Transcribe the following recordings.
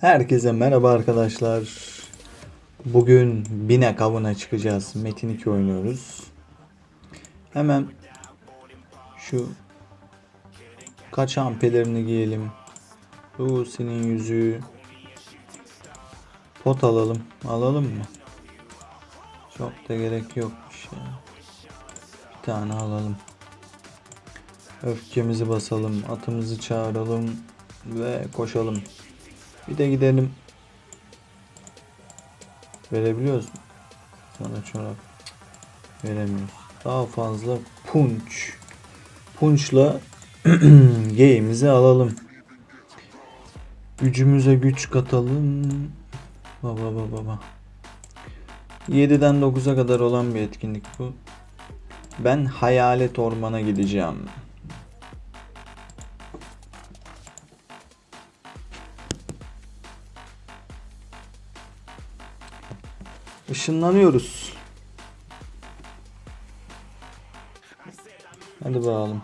Herkese merhaba arkadaşlar. Bugün binek avına çıkacağız. Metin 2 oynuyoruz. Hemen şu kaçan pelerini giyelim. Lucy'nin yüzüğü. Pot alalım. Alalım mı? Çok da gerek yokmuş ya. Bir tane alalım. Öfkemizi basalım. Atımızı çağıralım. Ve koşalım. Bir de gidelim. Verebiliyoruz mu? Sana çorap. Veremiyoruz. Daha fazla punç. Punçla geyimizi alalım. Gücümüze güç katalım. Baba baba baba. 7'den 9'a kadar olan bir etkinlik bu. Ben hayalet ormana gideceğim. Işınlanıyoruz. Hadi bakalım.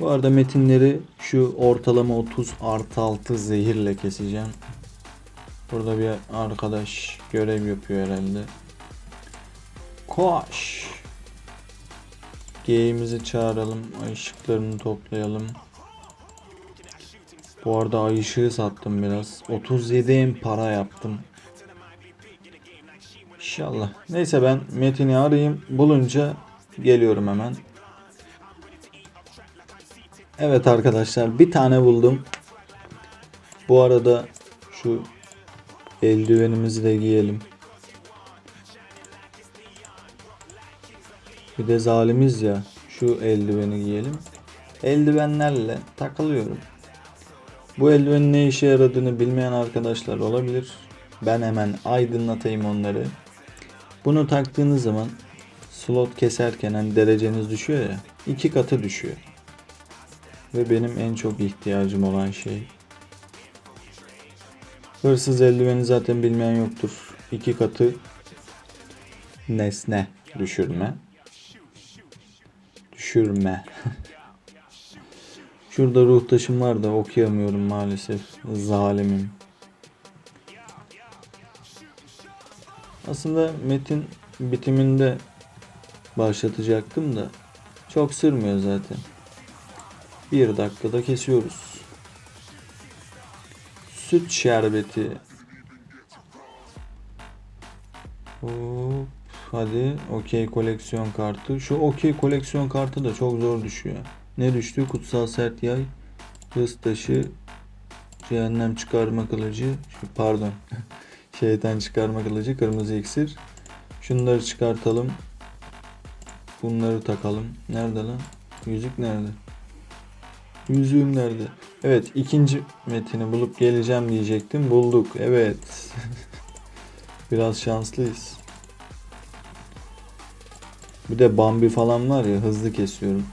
Bu arada metinleri şu ortalama 30 artı 6 zehirle keseceğim. Burada bir arkadaş görev yapıyor herhalde. Koş. G'imizi çağıralım. Ay toplayalım. Bu arada ay ışığı sattım biraz. 37 en para yaptım. İnşallah. Neyse ben Metin'i arayayım. Bulunca geliyorum hemen. Evet arkadaşlar bir tane buldum. Bu arada şu eldivenimizi de giyelim. Bir de zalimiz ya. Şu eldiveni giyelim. Eldivenlerle takılıyorum. Bu eldivenin ne işe yaradığını bilmeyen arkadaşlar olabilir. Ben hemen aydınlatayım onları. Bunu taktığınız zaman slot keserken hani dereceniz düşüyor ya iki katı düşüyor. Ve benim en çok ihtiyacım olan şey. Hırsız eldiveni zaten bilmeyen yoktur. İki katı nesne düşürme. Düşürme. Şurada ruh taşım var da okuyamıyorum maalesef. Zalimim. Aslında metin bitiminde başlatacaktım da çok sürmüyor zaten. Bir dakikada kesiyoruz. Süt şerbeti. Hop, hadi okey koleksiyon kartı. Şu okey koleksiyon kartı da çok zor düşüyor. Ne düştü? Kutsal sert yay, hız taşı, cehennem çıkarma kılıcı. Pardon. Şeytan çıkarma kılıcı, kırmızı iksir. Şunları çıkartalım. Bunları takalım. Nerede lan? Yüzük nerede? Yüzüğüm nerede? Evet ikinci metini bulup geleceğim diyecektim. Bulduk. Evet. Biraz şanslıyız. Bir de Bambi falan var ya hızlı kesiyorum.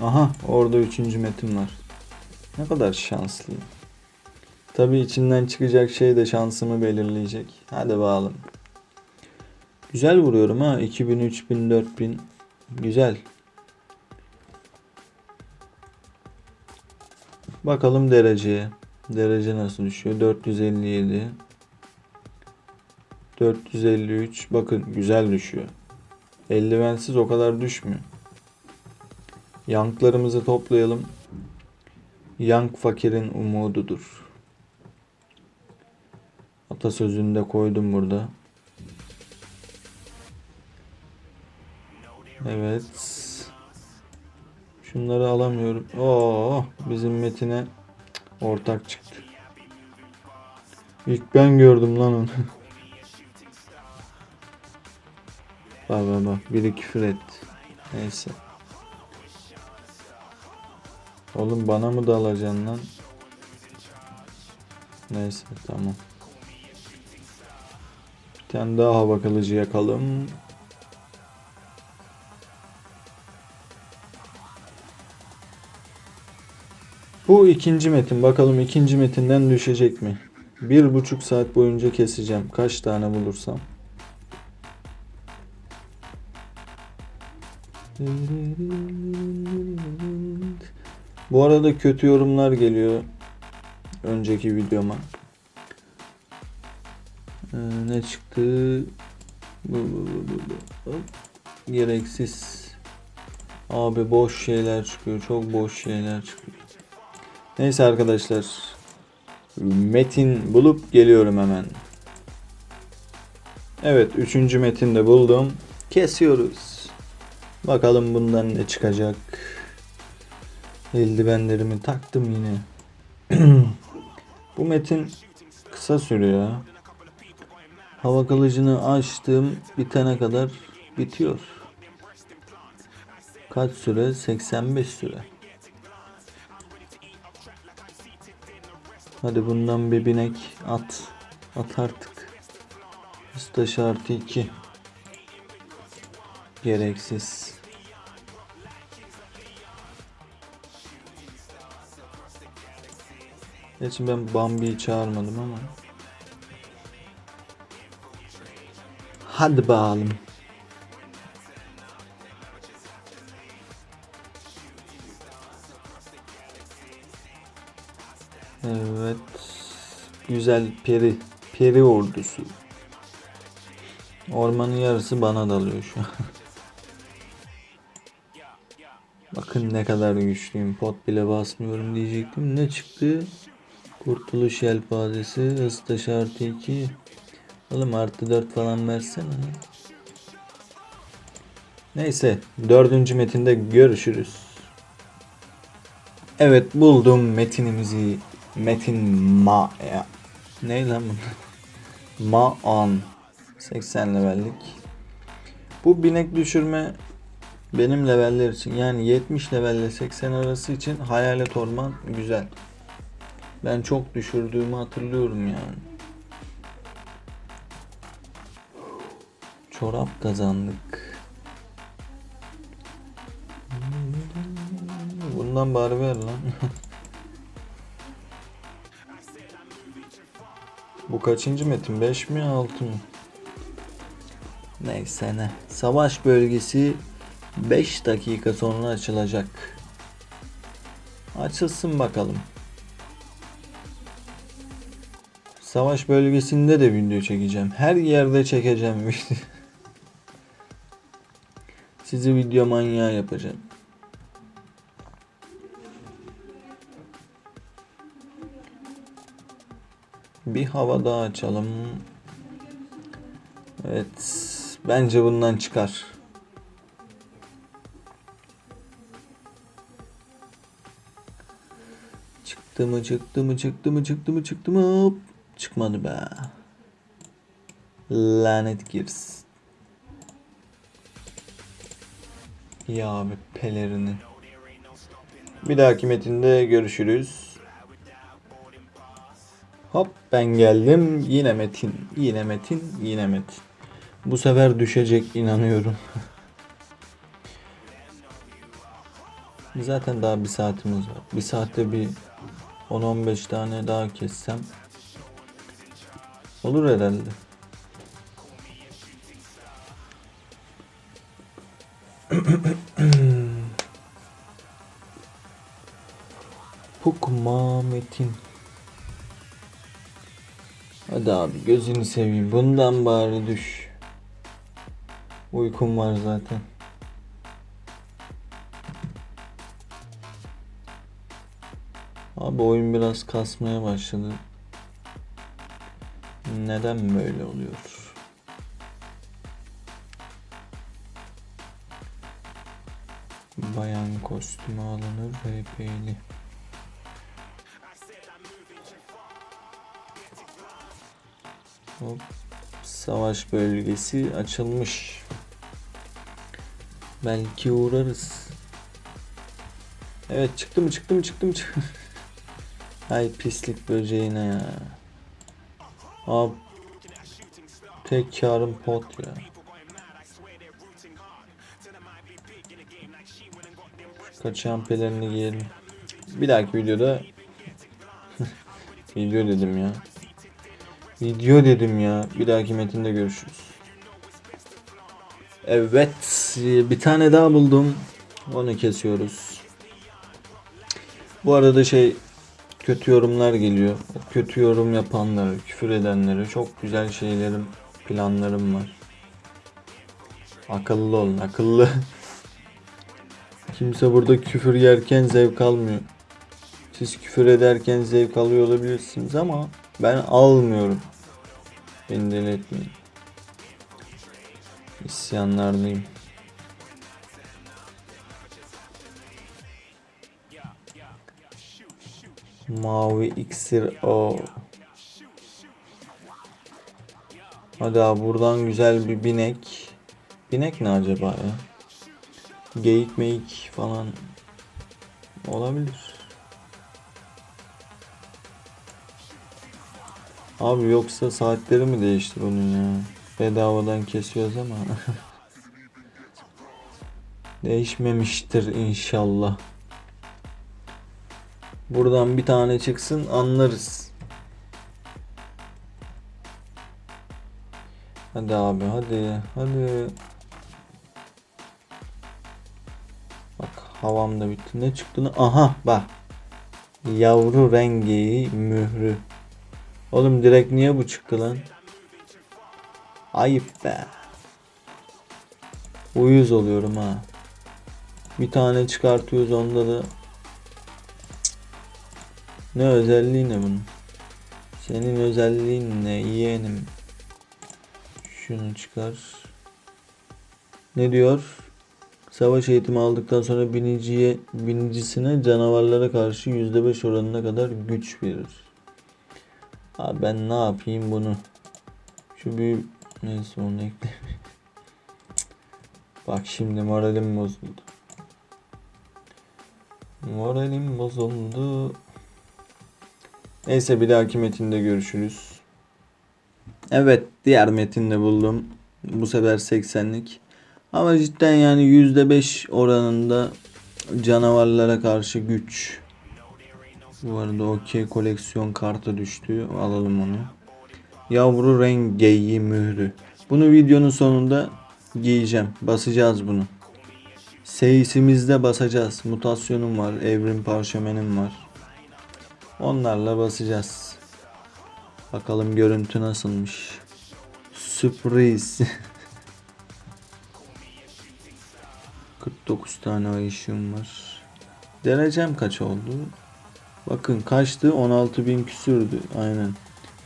Aha orada üçüncü metin var. Ne kadar şanslıyım. Tabi içinden çıkacak şey de şansımı belirleyecek. Hadi bakalım. Güzel vuruyorum ha. 2000, 3000, 4000. Güzel. Bakalım dereceye. Derece nasıl düşüyor? 457. 453. Bakın güzel düşüyor. Eldivensiz o kadar düşmüyor. Yanklarımızı toplayalım. Yank fakirin umududur. Atasözünü de koydum burada. Evet. Şunları alamıyorum. Oo, bizim Metin'e ortak çıktı. İlk ben gördüm lan onu. bak bak bak. Biri küfür etti. Neyse. Oğlum bana mı dalacaksın lan? Neyse tamam. Bir tane daha hava kılıcı yakalım. Bu ikinci metin. Bakalım ikinci metinden düşecek mi? Bir buçuk saat boyunca keseceğim. Kaç tane bulursam. Bu arada kötü yorumlar geliyor. Önceki videoma. Ee, ne çıktı? Bu, bu, bu, bu, bu. Gereksiz. Abi boş şeyler çıkıyor. Çok boş şeyler çıkıyor. Neyse arkadaşlar. Metin bulup geliyorum hemen. Evet. Üçüncü metin de buldum. Kesiyoruz. Bakalım bundan ne çıkacak. Eldivenlerimi taktım yine. Bu metin kısa sürüyor. Hava kılıcını açtım bitene kadar bitiyor. Kaç süre? 85 süre. Hadi bundan bir binek at. At artık. Ustaşı artı 2. Gereksiz. Gerçi ben Bambi'yi çağırmadım ama. Hadi bakalım. Evet. Güzel peri. Peri ordusu. Ormanın yarısı bana dalıyor şu an. Bakın ne kadar güçlüyüm. Pot bile basmıyorum diyecektim. Ne çıktı? Kurtuluş yelpazesi. Hız taşı artı 2. Oğlum artı 4 falan versene. Neyse. Dördüncü metinde görüşürüz. Evet buldum metinimizi. Metin ma ya. Ne lan bu? Ma on. 80 levellik. Bu binek düşürme benim leveller için yani 70 level ile 80 arası için hayalet orman güzel. Ben çok düşürdüğümü hatırlıyorum yani. Çorap kazandık. Bundan bari ver lan. Bu kaçıncı metin? 5 mi 6 mı? Neyse ne. Savaş bölgesi 5 dakika sonra açılacak. Açılsın bakalım. Savaş bölgesinde de video çekeceğim. Her yerde çekeceğim video. Sizi video manyağı yapacağım. Bir hava daha açalım. Evet. Bence bundan çıkar. Çıktı mı çıktı mı çıktı mı çıktı mı çıktı mı. Çıkmadı be. Lanet girsin. Ya abi pelerini. Bir dahaki metinde görüşürüz. Hop ben geldim. Yine Metin. Yine Metin. Yine Metin. Bu sefer düşecek inanıyorum. Zaten daha bir saatimiz var. Bir saatte bir 10-15 tane daha kessem olur herhalde. Metin. Hadi abi gözünü seveyim. Bundan bari düş. Uykum var zaten. Abi oyun biraz kasmaya başladı. Neden böyle oluyor? Bayan kostümü alınır VP'li. Hop. Savaş bölgesi açılmış. Belki uğrarız. Evet çıktı mı çıktı mı. Ay pislik böceğine ya. Abi tek karım pot ya. Kaçan pelerini giyelim. Bir dahaki videoda video dedim ya. Video dedim ya. Bir dahaki metinde görüşürüz. Evet. Bir tane daha buldum. Onu kesiyoruz. Bu arada şey kötü yorumlar geliyor. Kötü yorum yapanları, küfür edenlere çok güzel şeylerim, planlarım var. Akıllı olun, akıllı. Kimse burada küfür yerken zevk almıyor. Siz küfür ederken zevk alıyor olabilirsiniz ama ben almıyorum. Beni deli etmeyin. İsyanlardayım. Mavi iksir o. Hadi abi buradan güzel bir binek. Binek ne acaba ya? Geyik meyik falan olabilir. Abi yoksa saatleri mi değişti bunun ya? Bedavadan kesiyoruz ama. Değişmemiştir inşallah. Buradan bir tane çıksın anlarız. Hadi abi hadi hadi. Bak havam da bitti. Ne çıktığını aha bak. Yavru rengi mührü. Oğlum direkt niye bu çıktı lan? Ayıp be. Uyuz oluyorum ha. Bir tane çıkartıyoruz onda da ne özelliği ne bunun? Senin özelliğin ne yeğenim? Şunu çıkar. Ne diyor? Savaş eğitimi aldıktan sonra biniciye, binicisine canavarlara karşı %5 oranına kadar güç verir. Abi ben ne yapayım bunu? Şu büyü neyse onu ekle. Bak şimdi moralim bozuldu. Moralim bozuldu. Neyse bir dahaki metinde görüşürüz. Evet diğer metinde buldum. Bu sefer 80'lik. Ama cidden yani %5 oranında canavarlara karşı güç. Bu arada okey koleksiyon kartı düştü. Alalım onu. Yavru renk geyiği mührü. Bunu videonun sonunda giyeceğim. Basacağız bunu. Seysimizde basacağız. Mutasyonum var. Evrim parşömenim var. Onlarla basacağız. Bakalım görüntü nasılmış. Sürpriz. 49 tane ay ışığım var. Derecem kaç oldu? Bakın kaçtı? 16.000 küsürdü. Aynen.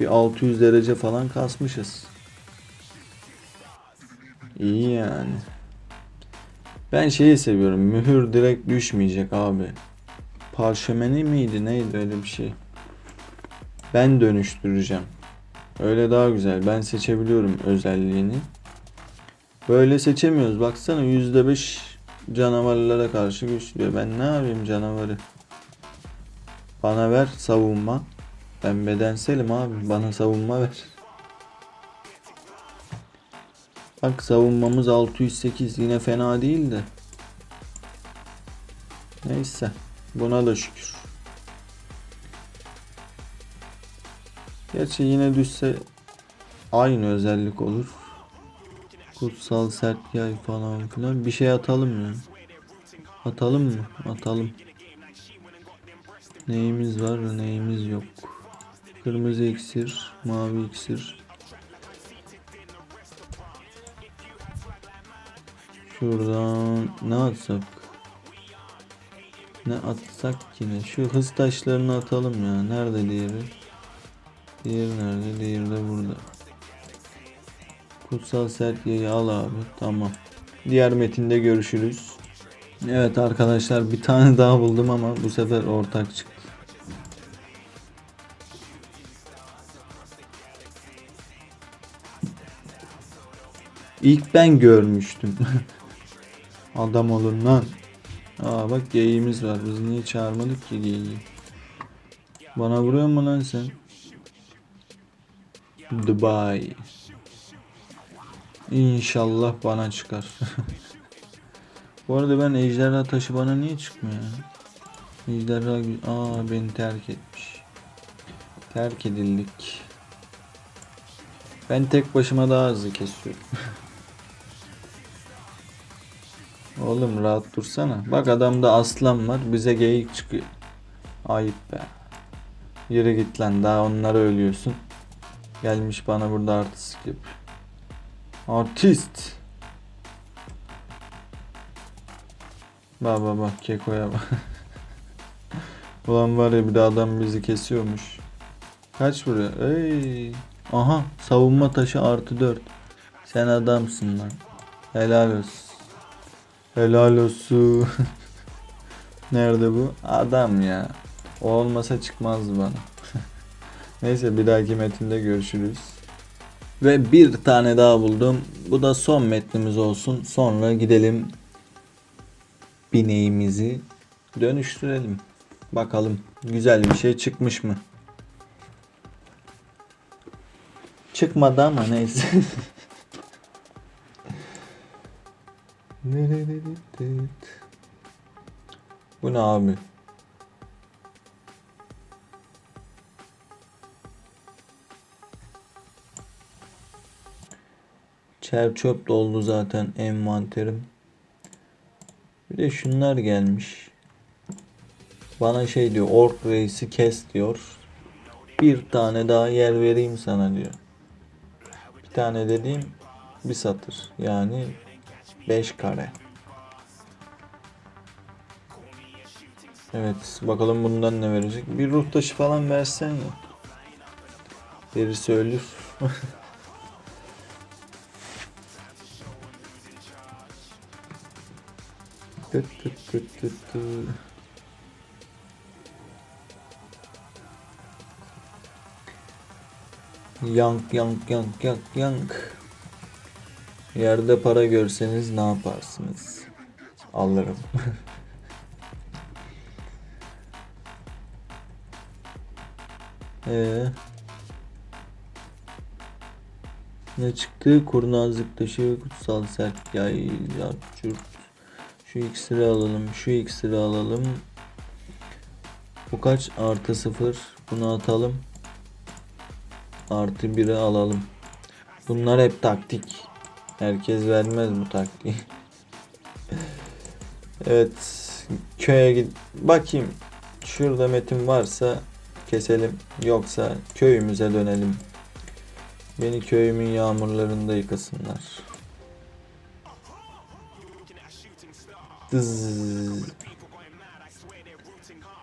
Bir 600 derece falan kasmışız. İyi yani. Ben şeyi seviyorum. Mühür direkt düşmeyecek abi. Parşömeni miydi neydi öyle bir şey. Ben dönüştüreceğim. Öyle daha güzel. Ben seçebiliyorum özelliğini. Böyle seçemiyoruz. Baksana %5 canavarlara karşı güçlüyor. Ben ne yapayım canavarı? Bana ver savunma. Ben bedenselim abi. Bana savunma ver. Bak savunmamız 608 yine fena değil de. Neyse. Buna da şükür. Gerçi yine düşse aynı özellik olur. Kutsal sert yay falan filan. Bir şey atalım ya. Atalım mı? Atalım. Neyimiz var neyimiz yok. Kırmızı iksir, mavi iksir. Şuradan ne atsak? Ne atsak yine? Şu hız taşlarını atalım ya. Nerede diğeri? Diğeri nerede? Diğeri de burada. Kutsal sert yayı al abi. Tamam. Diğer metinde görüşürüz. Evet arkadaşlar bir tane daha buldum ama bu sefer ortak çıktı. İlk ben görmüştüm. Adam olun lan. Aa bak geyiğimiz var. Biz niye çağırmadık ki geyiği? Bana vuruyor mu lan sen? Dubai. İnşallah bana çıkar. Bu arada ben ejderha taşı bana niye çıkmıyor? Ejderha aa beni terk etmiş. Terk edildik. Ben tek başıma daha hızlı kesiyorum. Oğlum rahat dursana. Bak adamda aslan var bize geyik çıkıyor. Ayıp be. Yürü git lan daha onları ölüyorsun. Gelmiş bana burada artistlik yapıyor. Artist. Bak bak bak kekoya bak. Ulan var ya bir de adam bizi kesiyormuş. Kaç vuruyor? Ey. Aha savunma taşı artı 4. Sen adamsın lan. Helal olsun. Helal olsun. Nerede bu? Adam ya. O olmasa çıkmazdı bana. Neyse bir dahaki metinde görüşürüz. Ve bir tane daha buldum. Bu da son metnimiz olsun. Sonra gidelim bineğimizi dönüştürelim. Bakalım güzel bir şey çıkmış mı? Çıkmadı ama neyse. Bu ne abi? Çer çöp doldu zaten envanterim. Bir de şunlar gelmiş. Bana şey diyor ork reisi kes diyor. Bir tane daha yer vereyim sana diyor. Bir tane dediğim bir satır. Yani 5 kare. Evet bakalım bundan ne verecek. Bir ruh taşı falan versen ya. Birisi ölür. Tüt tüt tüt tüt tüt. Yank yank yank yank yank. Yerde para görseniz ne yaparsınız? Alırım. Ee, ne çıktı? Kurnazlık taşı, kutsal sert yay, yart, Şu iksiri alalım, şu iksiri alalım. Bu kaç? Artı sıfır. Bunu atalım. Artı biri alalım. Bunlar hep taktik. Herkes vermez bu taktiği. evet. Köye git. Bakayım. Şurada metin varsa keselim. Yoksa köyümüze dönelim. Beni köyümün yağmurlarında yıkasınlar. Dız.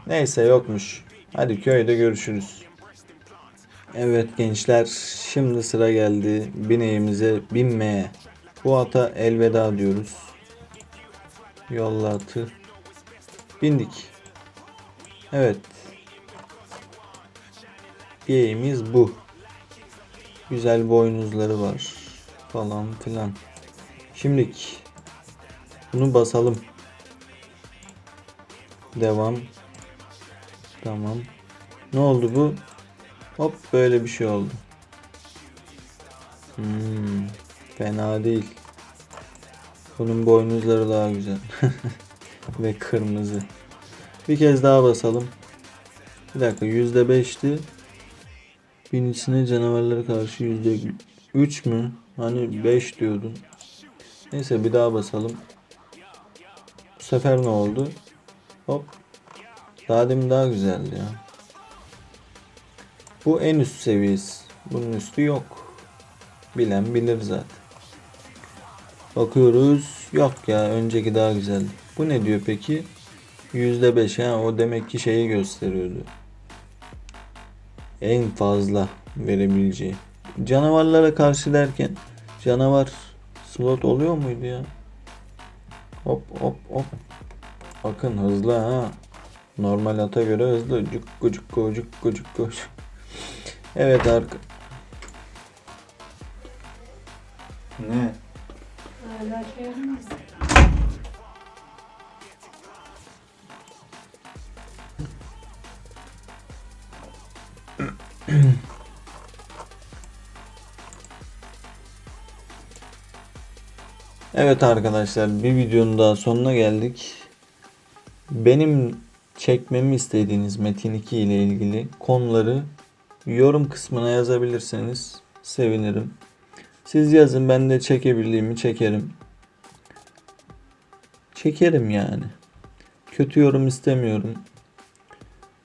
Neyse yokmuş. Hadi köyde görüşürüz. Evet gençler şimdi sıra geldi bineğimize binmeye. Bu ata elveda diyoruz. Yolla atı. Bindik. Evet. Bineğimiz bu. Güzel boynuzları var. Falan filan. Şimdilik bunu basalım. Devam. Tamam. Ne oldu bu? Hop böyle bir şey oldu. Hmm, fena değil. Bunun boynuzları daha güzel. Ve kırmızı. Bir kez daha basalım. Bir dakika yüzde beşti. Bin içine canavarlara karşı yüzde üç mü? Hani beş diyordun. Neyse bir daha basalım. Bu sefer ne oldu? Hop. Daha demin daha güzeldi ya. Bu en üst seviyesi. Bunun üstü yok. Bilen bilir zaten. Bakıyoruz. Yok ya önceki daha güzel. Bu ne diyor peki? %5 ha o demek ki şeyi gösteriyordu. En fazla verebileceği. Canavarlara karşı derken canavar slot oluyor muydu ya? Hop hop hop. Bakın hızlı ha. Normal ata göre hızlı. Cukku cukku cukku cukku. Evet arka. Ne? Hala şey yapmaz. Evet arkadaşlar bir videonun daha sonuna geldik. Benim çekmemi istediğiniz Metin 2 ile ilgili konuları yorum kısmına yazabilirseniz sevinirim. Siz yazın ben de çekebildiğimi çekerim. Çekerim yani. Kötü yorum istemiyorum.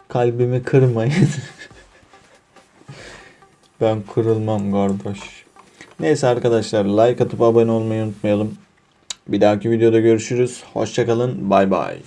Kalbimi kırmayın. Ben kırılmam kardeş. Neyse arkadaşlar like atıp abone olmayı unutmayalım. Bir dahaki videoda görüşürüz. Hoşçakalın. Bay bay.